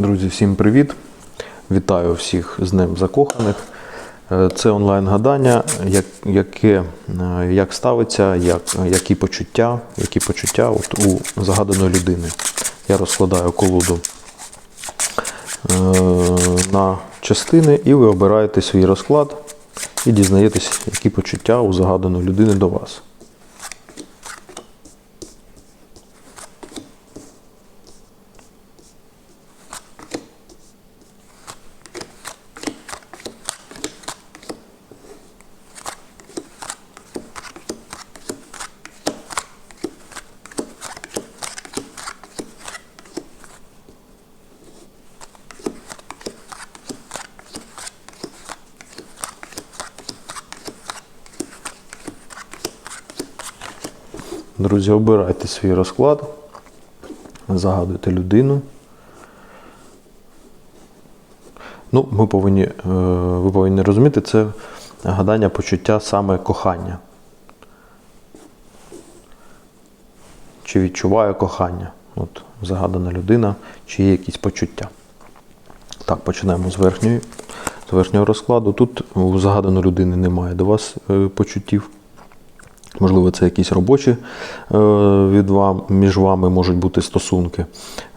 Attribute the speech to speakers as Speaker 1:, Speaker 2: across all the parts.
Speaker 1: Друзі, всім привіт! Вітаю всіх з Днем Закоханих. Е, Це онлайн-гадання, як, яке, е, як ставиться, як, які почуття, які почуття от у загаданої людини. Я розкладаю колоду е, на частини, і ви обираєте свій розклад і дізнаєтесь, які почуття у загаданої людини до вас. Друзі, обирайте свій розклад, загадуйте людину. Ну, ми повинні, е, ви повинні розуміти, це гадання почуття саме кохання. Чи відчуває кохання? От загадана людина, чи є якісь почуття. Так, починаємо з верхньої, з верхнього розкладу. Тут у загаданої людини немає до вас е, почуттів. Можливо, це якісь робочі е, від вам, між вами можуть бути стосунки.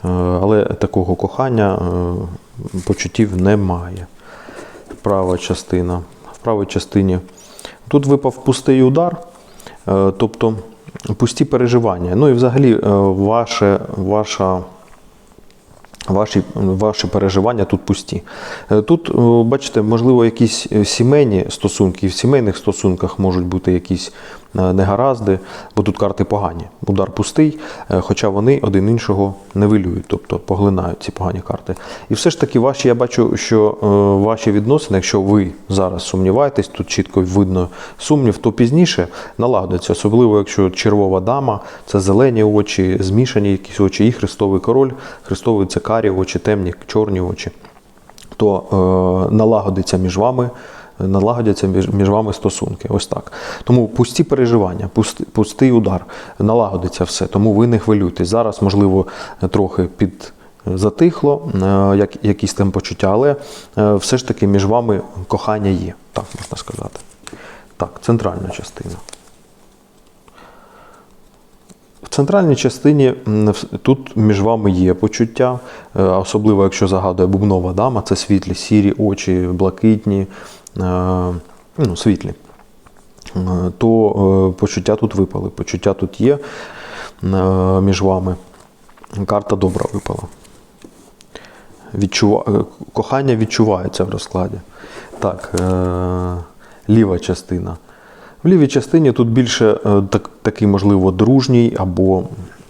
Speaker 1: Е, Але такого кохання е, почуттів немає. Права частина. В правій частині. Тут випав пустий удар, тобто пусті переживання. Ну і взагалі ваше, ваша. Ваші, ваші переживання тут пусті. Тут, бачите, можливо, якісь сімейні стосунки, і в сімейних стосунках можуть бути якісь негаразди, бо тут карти погані. Удар пустий, е, хоча вони один іншого нивелюють, тобто поглинають ці погані карти. І все ж таки, ваші, я бачу, що е, ваші відносини, якщо ви зараз сумніваєтесь, тут чітко видно сумнів, то пізніше налагодиться, особливо якщо червова дама, це зелені очі, змішані якісь очі, і хрестовий король, хрестовий це карі очі, темні, чорні очі, то е, налагодиться між вами. Налагодяться між, між вами стосунки. Ось так. Тому пусті переживання, пусти, пустий удар, налагодиться все. Тому ви не хвилюйтесь. Зараз, можливо, трохи під затихло, е, як, якісь там почуття, але е, все ж таки між вами кохання є, так можна сказати. Так, центральна частина. Центральній частині тут між вами є почуття, е, особливо якщо загадує бубнова дама, це світлі, сірі очі, блакитні, е, ну, світлі. Е, То почуття тут випали. Почуття тут є між вами. Карта добра випала. Відчува... Кохання відчувається в розкладі. Так, ліва частина. В лівій частині тут більше е, так, такий, можливо, дружній, або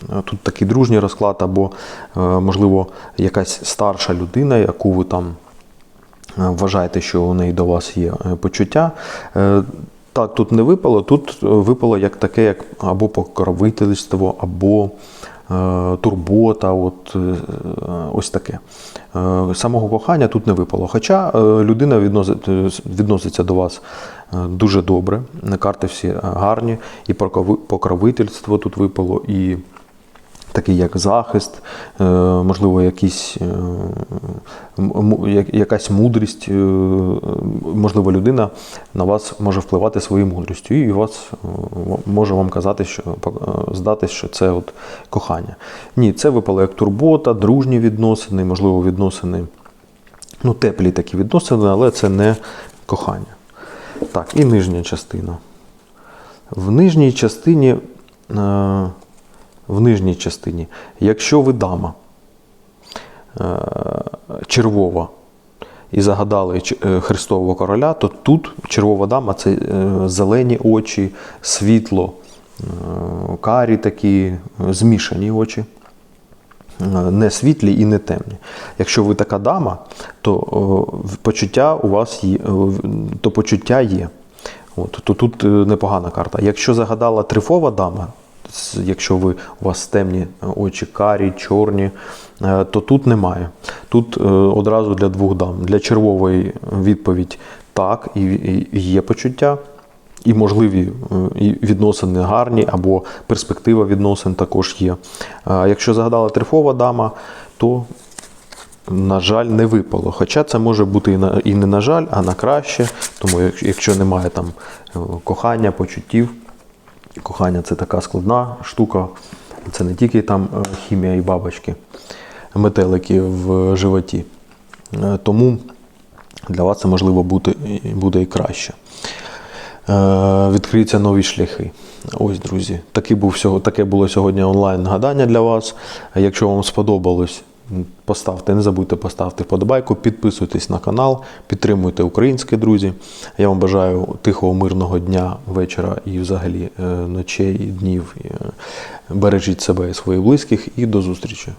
Speaker 1: е, тут такий дружній розклад, або, е, можливо, якась старша людина, яку ви там вважаєте, що у неї до вас є почуття. Так, тут не випало, тут випало як таке, як або покровительство, або турбота, от, е, ось таке. Е, Самого кохання тут не випало. Хоча е, людина е, відноситься до вас е, дуже добре, карти всі гарні, і покровительство тут випало, і такий як захист, е, можливо, якісь, е, якась мудрість, е, можливо, людина на вас може впливати своєю мудрістю, і вас е, може вам казати, що е, здатись, що це от кохання. Ні, це випало як турбота, дружні відносини, можливо, відносини, ну, теплі такі відносини, але це не кохання. Так, і нижня частина. В нижній частині. В нижній частині, якщо ви дама червова і загадали е, Христового короля, то тут червова дама це е, зелені очі, світло, е, карі такі, е, змішані очі. Е, Не світлі і не темні. Якщо ви така дама, то почуття у вас є, е, то почуття є. От, то тут е, непогана карта. Якщо загадала трифова дама, якщо ви у вас темні е, очі, карі, чорні, е, то тут немає. Тут е, одразу для двох дам. Для червової відповідь так, і, є почуття. І можливі відносини гарні, або перспектива відносин також є. Якщо загадала трифова дама, то на жаль, не випало. Хоча це може бути і, на, і не на жаль, а на краще. Тому як- якщо немає там кохання, почуттів, кохання це така складна штука. Це не тільки там е, хімія і бабочки, метелики в животі. Е, Тому для вас це можливо бути, буде і краще. Е, Відкриються нові шляхи. Ось, друзі, таке, було сьогодні онлайн гадання для вас. Якщо вам сподобалось, поставте, не забудьте поставити вподобайку, підписуйтесь на канал, підтримуйте українські друзі. Я вам бажаю тихого, мирного дня, вечора і взагалі е, ночей, днів. Е, Бережіть себе і своїх близьких і до зустрічі.